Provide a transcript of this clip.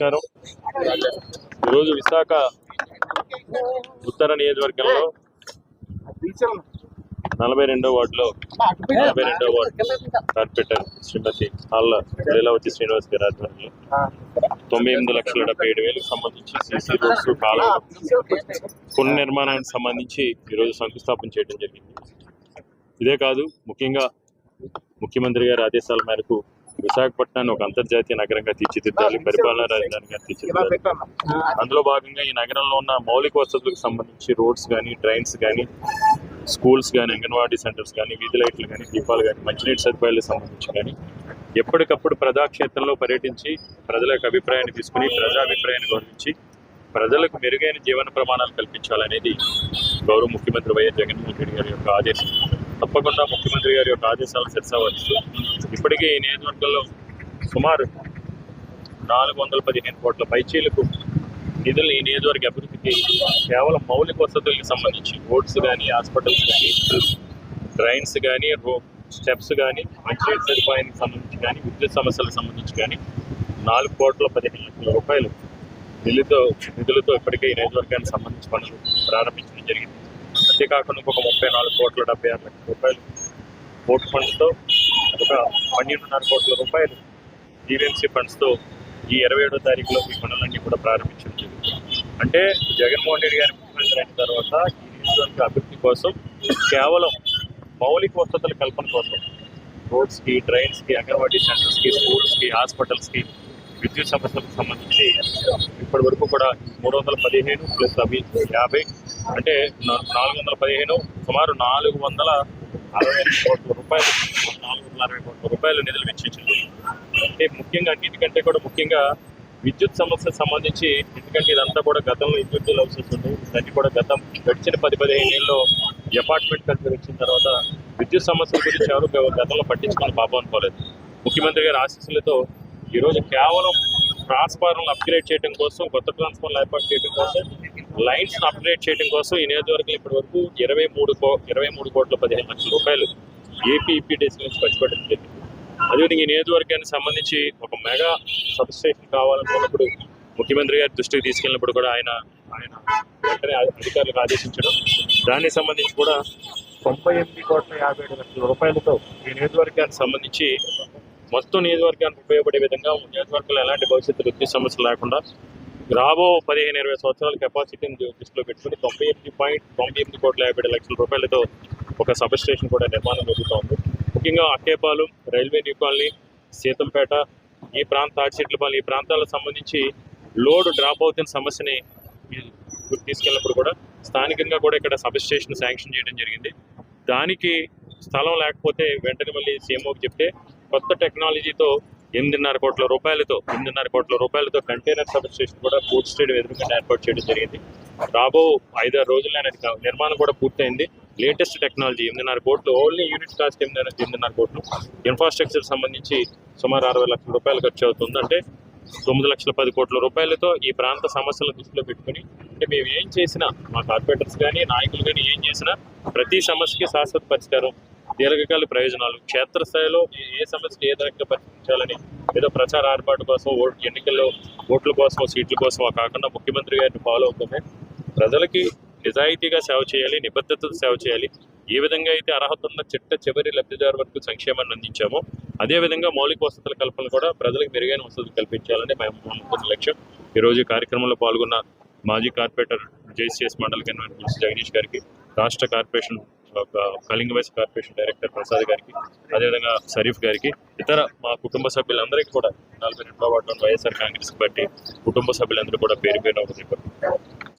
నమస్కారం. ఈరోజు విశాఖ ఉత్తర నియోజకవర్గంలో నలభై రెండో వార్డులో నలభై రెండో వార్డు కార్పొరేటర్ శ్రీమతి ఆళ్ళ లీలావతి శ్రీనివాస్ గారి ఆధ్వర్యంలో తొంభై ఎనిమిది లక్షల డెబ్బై ఏడు వేలకు సంబంధించి సీసీ రోడ్స్ కాలం పునర్నిర్మాణానికి సంబంధించి ఈరోజు శంకుస్థాపన చేయడం జరిగింది. ఇదే కాదు ముఖ్యంగా ముఖ్యమంత్రి గారి ఆదేశాల మేరకు విశాఖపట్నాన్ని ఒక అంతర్జాతీయ నగరంగా తీర్చిదిద్దాలి. పరిపాలనా రాజధానిగా తీర్చిదిద్దాలి. అందులో భాగంగా ఈ నగరంలో ఉన్న మౌలిక వసతులకు సంబంధించి రోడ్స్ కానీ ట్రైన్స్ కానీ స్కూల్స్ కానీ అంగన్వాడీ సెంటర్స్ కానీ వీధి లైట్లు కానీ దీపాలు కానీ మంచినీటి సదుపాయాలకు సంబంధించి కానీ ఎప్పటికప్పుడు ప్రజాక్షేత్రంలో పర్యటించి ప్రజల యొక్క అభిప్రాయాన్ని తీసుకుని ప్రజాభిప్రాయాన్ని గౌరవించి ప్రజలకు మెరుగైన జీవన ప్రమాణాలు కల్పించాలనేది గౌరవ ముఖ్యమంత్రి వైఎస్ జగన్మోహన్ రెడ్డి గారి యొక్క ఆదేశం. తప్పకుండా ముఖ్యమంత్రి గారి యొక్క ఆదేశాలను శిరసావహిస్తూ ఇప్పటికే ఈ నియోజకవర్గంలో సుమారు నాలుగు వందల పదిహేను కోట్ల పైచీలకు నిధులు ఈ నియోజకవర్గ అభివృద్ధికి కేవలం మౌలిక వసతులకు సంబంధించి రోడ్స్ కానీ హాస్పిటల్స్ కానీ డ్రైన్స్ కానీ రో స్టెప్స్ కానీ మంచి సదుపాయానికి సంబంధించి కానీ విద్యుత్ సమస్యలకు సంబంధించి కానీ నాలుగు కోట్ల పదిహేను లక్షల రూపాయలు నిధులతో నిధులతో ఇప్పటికే ఈ నియోజకవర్గానికి సంబంధించి పనులు ప్రారంభించడం జరిగింది. అంతేకాకుండా ఒక ముప్పై నాలుగు కోట్ల డెబ్బై ఆరు లక్షల రూపాయలు పోర్ట్ ఫండ్స్తో ఒక పన్నెండున్నర కోట్ల రూపాయలు జీవీఎంసీ ఫండ్స్తో ఈ ఇరవై ఏడో తారీఖులో ఈ పనులన్నీ కూడా ప్రారంభించడం జరిగింది. అంటే జగన్మోహన్ రెడ్డి గారి ముఖ్యమంత్రి అయిన తర్వాత ఈ నియోజకవర్గ అభివృద్ధి కోసం కేవలం మౌలిక వసతుల కల్పన కోసం రోడ్స్కి ట్రైన్స్కి అంగన్వాడీ సెంటర్స్కి స్కూల్స్కి హాస్పిటల్స్కి విద్యుత్ సమస్యలకు సంబంధించి ఇప్పటి వరకు కూడా మూడు వందల పదిహేను ప్లస్ అవి యాభై అంటే నాలుగు వందల పదిహేను సుమారు నాలుగు వందల అరవై ఐదు కోట్ల రూపాయలు నాలుగు వందల అరవై కోట్ల రూపాయలు నిధులు వెచ్చించింది అంటే ముఖ్యంగా అన్నిటికంటే కూడా ముఖ్యంగా విద్యుత్ సమస్యకు సంబంధించి ఎందుకంటే ఇదంతా కూడా గతంలో ఇండివిజువల్ హౌసెస్ ఉంది ఇవన్నీ కూడా గతం గడిచిన పది పదిహేను ఏళ్ళలో అపార్ట్మెంట్ కలిసి వచ్చిన తర్వాత విద్యుత్ సమస్యల గురించి ఎవరు గతంలో పట్టించుకుని పాపం అనుకోలేదు. ముఖ్యమంత్రి గారి ఆశీస్సులతో ఈరోజు కేవలం ట్రాన్స్ఫార్మర్లు అప్గ్రేడ్ చేయడం కోసం కొత్త ట్రాన్స్ఫార్మర్లు ఏర్పాటు చేయడం కోసం లైన్స్ను అప్గ్రేడ్ చేయడం కోసం ఈ నియోజకవర్గం ఇప్పటి వరకు ఇరవై మూడు కో ఇరవై మూడు కోట్ల పదిహేను లక్షల రూపాయలు ఏపీఈపీడీసీ నుంచి ఖర్చు పెట్టడం జరిగింది. అదేవిధంగా ఈ నియోజకవర్గానికి సంబంధించి ఒక మెగా సబ్స్టేషన్ కావాలనుకున్నప్పుడు ముఖ్యమంత్రి గారి దృష్టికి తీసుకెళ్ళినప్పుడు కూడా ఆయన ఆయన వెంటనే అధికారులకు ఆదేశించడం. దానికి సంబంధించి కూడా తొంభై ఎనిమిది కోట్ల యాభై ఏడు లక్షల రూపాయలతో ఈ నియోజకవర్గానికి సంబంధించి మొత్తం నియోజకవర్గానికి ఉపయోగపడే విధంగా నియోజకవర్గంలో ఎలాంటి భవిష్యత్తు వృత్తి సమస్యలు లేకుండా రాబో పదిహేను ఇరవై సంవత్సరాల కెపాసిటీని దృష్టిలో పెట్టుకుని తొంభై ఎనిమిది పాయింట్ తొంభై ఎనిమిది కోట్ల యాభై ఏడు లక్షల రూపాయలతో ఒక సబ్ స్టేషన్ కూడా నిర్మాణం జరుగుతోంది ముఖ్యంగా Akkayyapalem railway new colony Seethampeta ఈ ప్రాంత ఆర్చిట్లపాలెం ఈ ప్రాంతాలకు సంబంధించి లోడ్ డ్రాప్ అవుతున్న సమస్యని తీసుకెళ్ళినప్పుడు కూడా స్థానికంగా కూడా ఇక్కడ సబ్ స్టేషన్ శాంక్షన్ చేయడం జరిగింది. దానికి స్థలం లేకపోతే వెంటనే మళ్ళీ సీఎంఓకి చెప్తే కొత్త టెక్నాలజీతో ఎనిమిదిన్నర కోట్ల రూపాయలతో ఎనిమిదిన్నర కోట్ల రూపాయలతో కంటైనర్ సబ్ స్టేషన్ కూడా పూర్తి స్టేడియం ఎదురుగా ఏర్పాటు చేయడం జరిగింది. రాబో ఐదారు రోజుల్లో అనేది నిర్మాణం కూడా పూర్తయింది. లేటెస్ట్ టెక్నాలజీ ఎనిమిదిన్నర కోట్లు ఓన్లీ యూనిట్ కాస్ట్ ఎనిమిదిన్నర ఎనిమిదిన్నర కోట్లు. ఇన్ఫ్రాస్ట్రక్చర్ సంబంధించి సుమారు అరవై లక్షల రూపాయలు ఖర్చు అవుతుంది. అంటే తొమ్మిది లక్షల పది కోట్ల రూపాయలతో ఈ ప్రాంత సమస్యలను దృష్టిలో పెట్టుకుని అంటే మేము ఏం చేసినా మా కార్పొరేటర్స్ కానీ నాయకులు కానీ ఏం చేసినా ప్రతి సమస్యకి శాశ్వత పరిష్కారం దీర్ఘకాల ప్రయోజనాలు. క్షేత్రస్థాయిలో ఏ- సమస్యలు ఏ రకంగా పరిష్కరించాలని ఏదో ప్రచార ఏర్పాటు కోసం ఓట్ ఎన్నికల్లో ఓట్ల కోసం సీట్ల కోసం కాకుండా ముఖ్యమంత్రి గారిని ఫాలో అవుతుంది ప్రజలకి నిజాయితీగా సేవ చేయాలి నిబద్ధతతో సేవ చేయాలి. ఏ విధంగా అయితే అర్హత ఉన్న చిట్ట చివరి లబ్ధిదారు వరకు సంక్షేమాన్ని అందించామో అదే విధంగా మౌలిక వసతుల కల్పన కూడా ప్రజలకు మెరుగైన వసతులు కల్పించాలని మేము లక్ష్యం. ఈరోజు కార్యక్రమంలో పాల్గొన్న మాజీ కార్పొరేటర్ జేసీఎస్ మండల కన్వీనర్ జగదీష్ గారికి రాష్ట్ర corporation Kalinga vice corporation director Prasad గారికి అదేవిధంగా షరీఫ్ గారికి ఇతర మా కుటుంబ సభ్యులందరికీ కూడా నలభై రెండు వార్డు వైఎస్ఆర్ కాంగ్రెస్ పార్టీ కుటుంబ సభ్యులందరూ కూడా పేరు పేరు ఒక